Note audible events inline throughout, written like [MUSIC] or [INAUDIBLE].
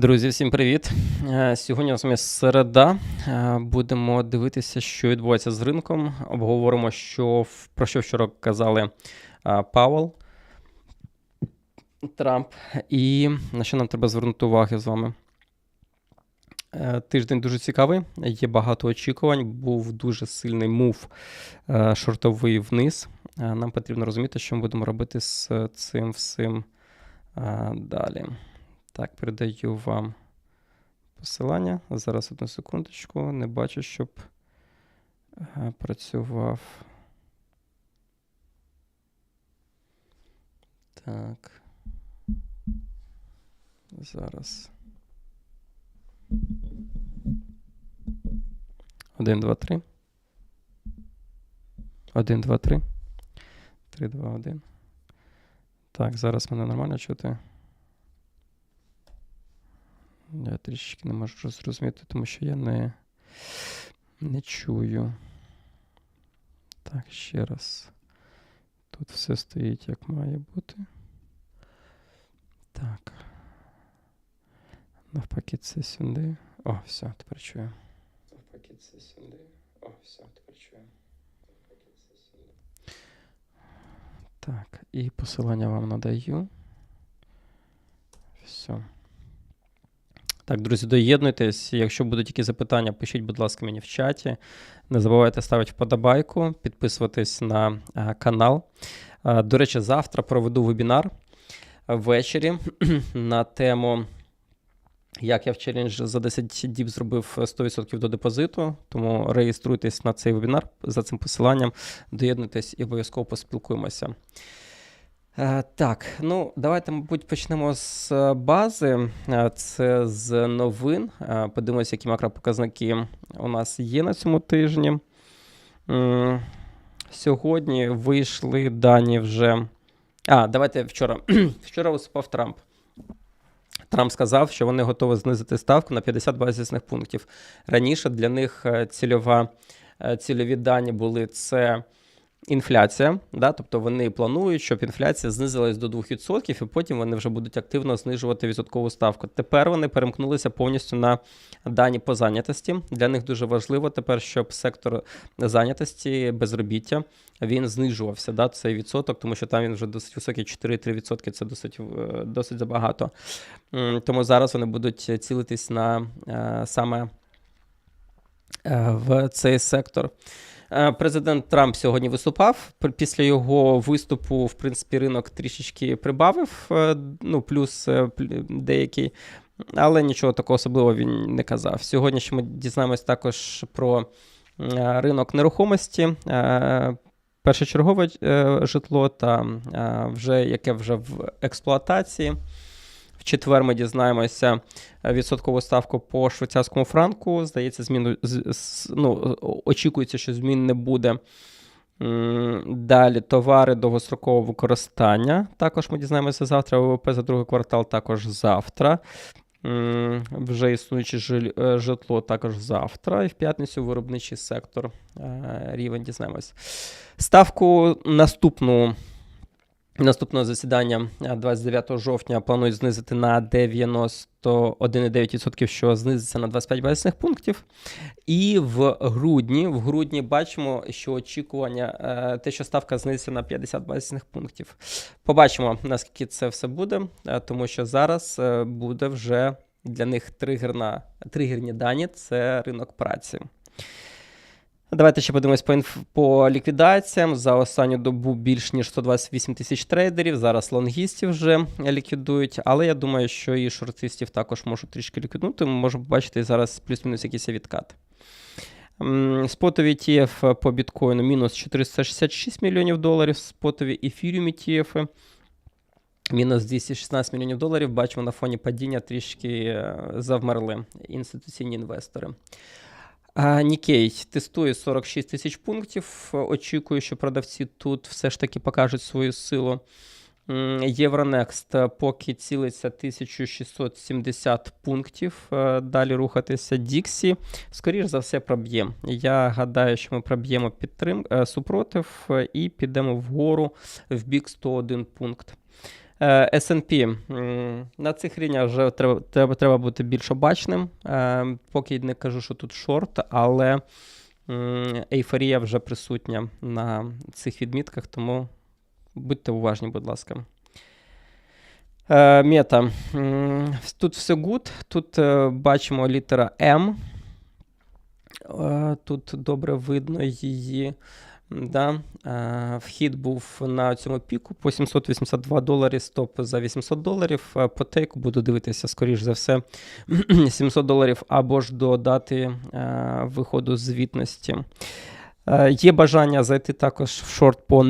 Друзі, всім привіт! Е, Сьогодні у нас є середа. Е, Будемо дивитися, що відбувається з ринком. Обговоримо, що, про що вчора казали е, Пауел, Трамп, і на що нам треба звернути увагу з вами. Тиждень дуже цікавий, є багато очікувань. Був дуже сильний мув шортовий вниз. Нам потрібно розуміти, що ми будемо робити з цим всім далі. Так, передаю вам посилання. Зараз одну секундочку. Не бачу, щоб е, працював. Так. Зараз. Один, два, три. Один, два, три. Три, два, один. Так, зараз мене нормально чути. Я трішки не можу зрозуміти, тому що я не, не чую. Так, ще раз. Тут все стоїть як має бути. Так. Навпаки, це сюди. О, все, тепер чую. Навпаки, це сюди. О, все, тепер чую. Так, і посилання вам надаю. Все. Так, друзі, доєднуйтесь. Якщо будуть якісь запитання, пишіть, будь ласка, мені в чаті. Не забувайте ставити вподобайку, підписуватись на а, канал. А, До речі, завтра проведу вебінар ввечері [CLEARS THROAT] на тему. Як я в челендж за 10 діб зробив 100% до депозиту, тому реєструйтесь на цей вебінар за цим посиланням, доєднуйтесь і обов'язково поспілкуємося. Е, Так, ну давайте, мабуть, почнемо з е, бази. Е, Це з новин. Подивимося, які макропоказники у нас є на цьому тижні. Сьогодні вийшли дані вже. А, давайте вчора. [CLEARS THROAT] Вчора виступав Трамп. Трамп сказав, що вони готові знизити ставку на 50 базисних пунктів. Раніше для них цільова, цільові дані були це інфляція, да? тобто вони планують, щоб інфляція знизилась до 2%, і потім вони вже будуть активно знижувати відсоткову ставку. Тепер вони перемкнулися повністю на дані по зайнятості. Для них дуже важливо тепер, щоб сектор зайнятості, безробіття він знижувався, да, цей відсоток, тому що там він вже досить високий, 4-3% це досить, е, досить забагато. Тому зараз вони будуть цілитись на е, саме е, в цей сектор. Е, Президент Трамп сьогодні виступав. Після його виступу, в принципі, ринок трішечки прибавив, е, ну, плюс е, деякий, але нічого такого особливого він не казав. Сьогодні ще ми дізнаємось також про ринок нерухомості. Першочергове житло та вже яке вже в експлуатації. Четвер ми дізнаємося е, відсоткову ставку по швейцарському франку. Здається, зміну ну, очікується, що змін не буде. Далі товари довгострокового використання. Також ми дізнаємося завтра. ВВП за другий квартал також завтра. Вже існуюче е, житло також завтра. І в п'ятницю виробничий сектор е, рівень дізнаємось. Ставку наступну Наступного засідання 29 жовтня планують знизити на 91,9%, що знизиться на 25 базисних пунктів. І в грудні, в грудні бачимо, що очікування, е, те, що ставка знизиться на 50 базисних пунктів. Побачимо, наскільки це все буде, е, тому що зараз е, буде вже для них тригерна, тригерні дані це ринок праці. Давайте ще подивимось по, інф... по ліквідаціям. За останню добу більш ніж 128 тисяч трейдерів. Зараз лонгістів вже ліквідують, але я думаю, що і шортистів також можуть трішки ліквіднути. Ми можемо побачити зараз плюс-мінус якийсь відкат. Спотові ETF по біткоїну мінус 466 мільйонів доларів, спотові ефіріум ETF мінус 216 мільйонів доларів. Бачимо на фоні падіння трішки е, завмерли інституційні інвестори. Нікей тестує 46 тисяч пунктів. Очікую, що продавці тут все ж таки покажуть свою силу. Євронекст поки цілиться 1670 пунктів. е, Далі рухатися. Діксі, скоріш за все, проб'є. Я гадаю, що ми проб'ємо підтрим... е, супротив е, і підемо вгору в бік 101 пункт. Е, S&P. На цих рівнях вже треба, треба, треба бути більш обачним. Е, Поки не кажу, що тут шорт, але ейфорія вже присутня на цих відмітках, тому будьте уважні, будь ласка. Е, Мета. Тут все good. Тут бачимо літера М. Тут добре видно її. Да. Е, Вхід був на цьому піку по 782 долари, стоп за 800 доларів. Е, По тейку буду дивитися, скоріш за все, [CLEARS THROAT] 700 доларів або ж до дати е, виходу звітності. Є бажання зайти також в шорт по.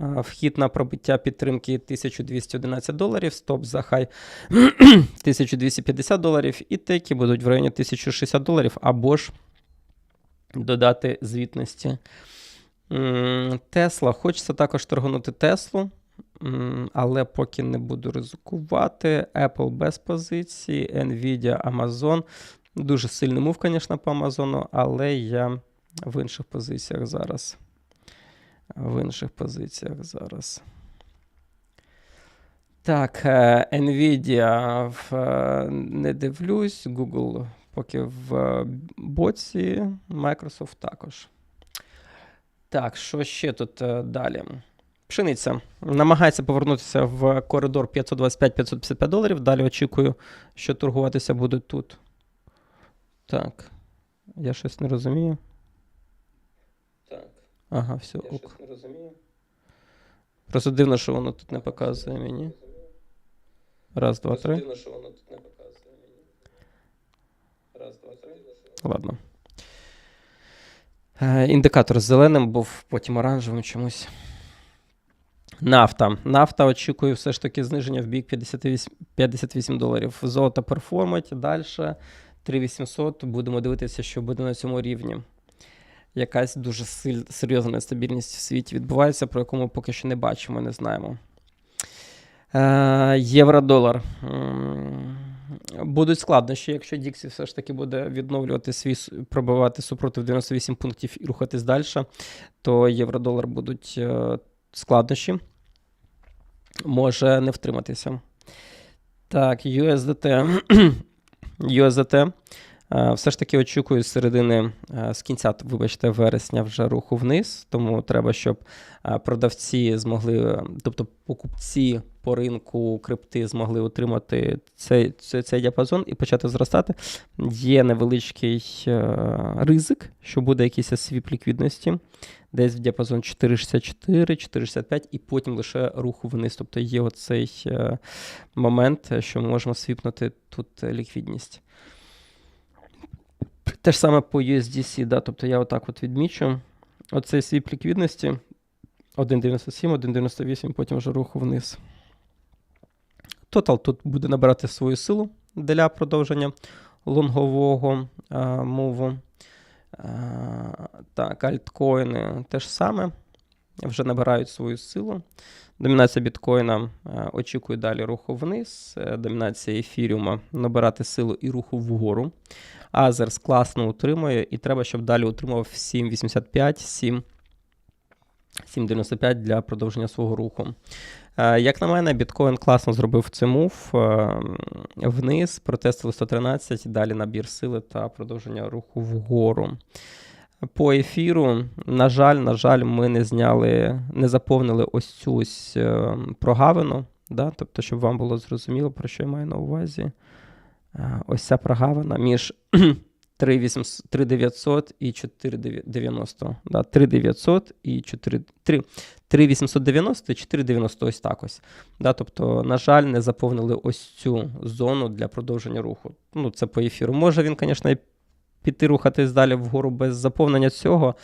Е, Вхід на пробиття підтримки 1211 доларів, стоп за хай [CLEARS THROAT] 1250 доларів, і теки будуть в районі 1060 доларів або ж додати звітності. Тесла. Хочеться також торгнути Теслу, але поки не буду ризикувати. Apple без позиції, Nvidia, Amazon. Дуже сильний мув, звісно, по Амазону, але я в інших позиціях зараз. В інших позиціях зараз. Так, е, Nvidia е, не дивлюсь, Google поки в е, боці, Microsoft також. Так, що ще тут е, далі? Пшениця намагається повернутися в коридор 525-555 доларів. Далі очікую, що торгуватися будуть тут. Так. Я щось не розумію. Так. Ага, все. Я ок. щось не розумію. Просто дивно, що воно тут не показує мені. Раз, два, три. дивно, що воно тут не показує мені. Раз, два, три. Ладно. Е, Індикатор зеленим був, потім оранжевим чомусь. Нафта. Нафта очікує все ж таки зниження в бік 58, 58 доларів. Золото перформить. Далі 3800. Будемо дивитися, що буде на цьому рівні. Якась дуже серйозна нестабільність в світі відбувається, про яку ми поки що не бачимо, не знаємо. Е, Євро-долар. Будуть складнощі, якщо Діксі все ж таки буде відновлювати свій пробивати супротив 98 пунктів і рухатись далі, то євро-долар будуть е, складнощі. Може не втриматися. Так, USDT. [CLEARS THROAT] USDT. Е, Все ж таки очікую з середини е, з кінця, вибачте, вересня вже руху вниз, тому треба, щоб е, продавці змогли, тобто покупці по ринку крипти змогли отримати цей, цей, цей діапазон і почати зростати. Є невеличкий ризик, що буде якийсь свіп ліквідності, десь в діапазон 4,64, 4,65, і потім лише руху вниз. Тобто є оцей момент, що ми можемо свіпнути тут ліквідність. Те ж саме по USDC, да, тобто я отак от відмічу. Оцей свіп ліквідності 1,97, 1,98, потім вже руху вниз. Total тут буде набирати свою силу для продовження лонгового а, мову. А, так, альткоїни теж саме вже набирають свою силу. Домінація біткоїна очікує далі руху вниз. Домінація ефіріума набирати силу і руху вгору. Азерс класно утримує, і треба, щоб далі утримував 7,85, 7. 7,95 для продовження свого руху. Е, Як на мене, біткоін класно зробив цей мув е, вниз, протестили 113, далі набір сили та продовження руху вгору. По ефіру, на жаль, на жаль, ми не зняли, не заповнили ось цю е, прогавину. Да? Тобто, щоб вам було зрозуміло, про що я маю на увазі. Е, Ось ця прогавина між [CLEARS THROAT] 3900 і 490. Да, 3900 і 4, 3, 3890 і 490 ось так ось. Да, тобто, на жаль, не заповнили ось цю зону для продовження руху. Ну, це по ефіру. Може він, звісно, піти рухатись далі вгору без заповнення цього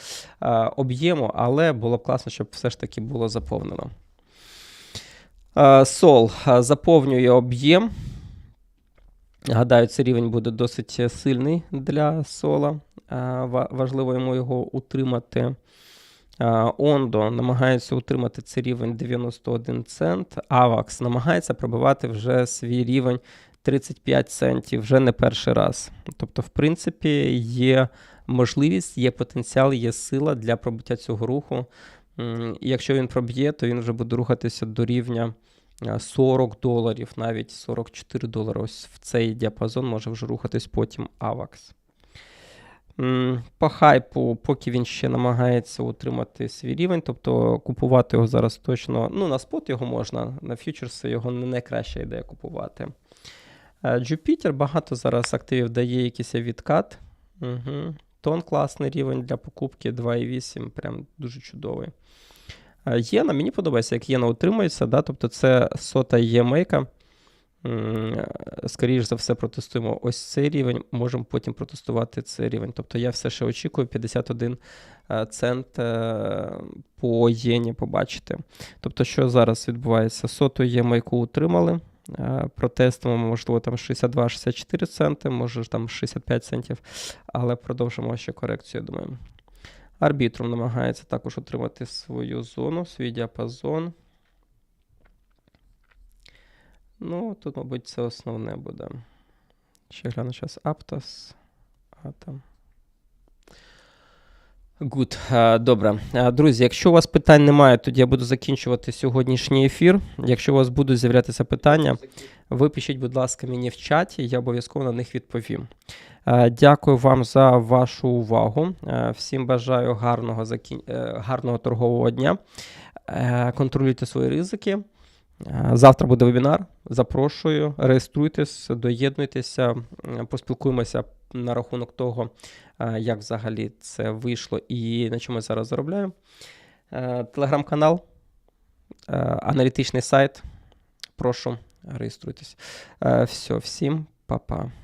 е, об'єму, але було б класно, щоб все ж таки було заповнено. Е, Сол заповнює об'єм. Гадаю, цей рівень буде досить сильний для сола. Важливо йому його утримати. Ондо намагається утримати цей рівень 91 цент. Авакс намагається пробивати вже свій рівень 35 центів вже не перший раз. Тобто, в принципі, є можливість, є потенціал, є сила для пробиття цього руху. Якщо він проб'є, то він вже буде рухатися до рівня 40 доларів, навіть 44 долари. Ось в цей діапазон може вже рухатись потім AVAX. По хайпу, поки він ще намагається утримати свій рівень, тобто купувати його зараз точно. Ну, на спот його можна, на фьючерси його не найкраща ідея купувати. Е, Jupiter багато зараз активів дає якийсь відкат. Угу. Тон класний рівень для покупки 2,8, прям дуже чудовий. Е, Єна, мені подобається, як Єна утримується, да? тобто це сота ємейка. Скоріше за все, протестуємо ось цей рівень, можемо потім протестувати цей рівень. Тобто я все ще очікую 51 е, цент е, по єні побачити. Тобто, що зараз відбувається? Соту ємейку утримали. Е, Протестимо, можливо, там 62-64 центи, може там 65 центів, але продовжимо ще корекцію, думаю. Арбітрум намагається також отримати свою зону, свій діапазон. Ну, тут, мабуть, це основне буде. Ще гляну зараз Aptos. Atom. Good. Е, Добре. Е, Друзі, якщо у вас питань немає, тоді я буду закінчувати сьогоднішній ефір. Якщо у вас будуть з'являтися питання, ви пишіть, будь ласка, мені в чаті, я обов'язково на них відповім. Е, Дякую вам за вашу увагу. Всім бажаю гарного, закін... гарного торгового дня. Контролюйте свої ризики. Е, Завтра буде вебінар. Запрошую, реєструйтесь, доєднуйтеся, поспілкуємося на рахунок того, е, як взагалі це вийшло і на чому я зараз заробляю. Е, Телеграм-канал, аналітичний сайт. Прошу, реєструйтесь. Все, всім па-па.